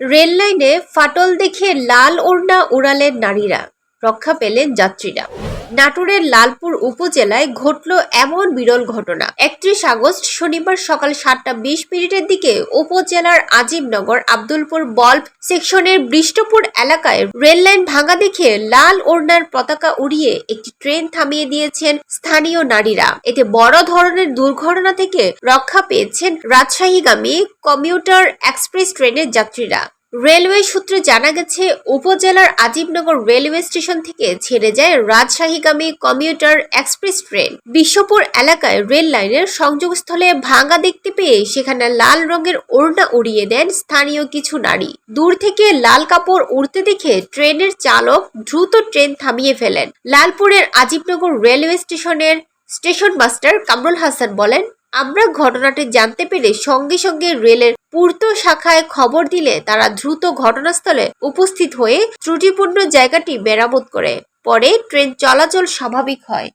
Rail লাইনে ফাটল দেখে লাল ওড়না উড়ালেন নারীরা। রক্ষা পেলেন যাত্রীরা। নাটোরের লালপুর উপজেলায় ঘটল এমন বিরল ঘটনা। একত্রিশ আগস্ট শনিবার সকাল সাতটা বিশ মিনিটের দিকে উপজেলার আজিমনগর আব্দুলপুর বল্ব সেকশনের বৃষ্টপুর এলাকায় রেল লাইন ভাঙা দেখে লাল ওড়নার পতাকা উড়িয়ে একটি ট্রেন থামিয়ে দিয়েছেন স্থানীয় নারীরা। এতে বড় ধরনের দুর্ঘটনা থেকে রক্ষা পেয়েছেন রাজশাহীগামী কমিউটার এক্সপ্রেস ট্রেনের যাত্রীরা। রেলওয়ে সূত্রে জানা গেছে, উপজেলার আজিমনগর রেলওয়ে স্টেশন থেকে ছেড়ে যায় রাজশাহীগামী কমিউটার এক্সপ্রেস ট্রেন। বিশ্বপুর এলাকায় রেল লাইনের সংযোগস্থলে ভাঙা দেখতে পেয়ে সেখানে লাল রঙের ওড়না উড়িয়ে দেন স্থানীয় কিছু নারী। দূর থেকে লাল কাপড় উড়তে দেখে ট্রেনের চালক দ্রুত ট্রেন থামিয়ে ফেলেন। লালপুরের আজিমনগর রেলওয়ে স্টেশনের স্টেশন মাস্টার কামরুল হাসান বলেন, আমরা ঘটনাটি জানতে পেরে সঙ্গে সঙ্গে রেলের পূর্ত শাখায় খবর দিলে তারা দ্রুত ঘটনাস্থলে উপস্থিত হয়ে ত্রুটিপূর্ণ জায়গাটি মেরামত করে। পরে ট্রেন চলাচল স্বাভাবিক হয়।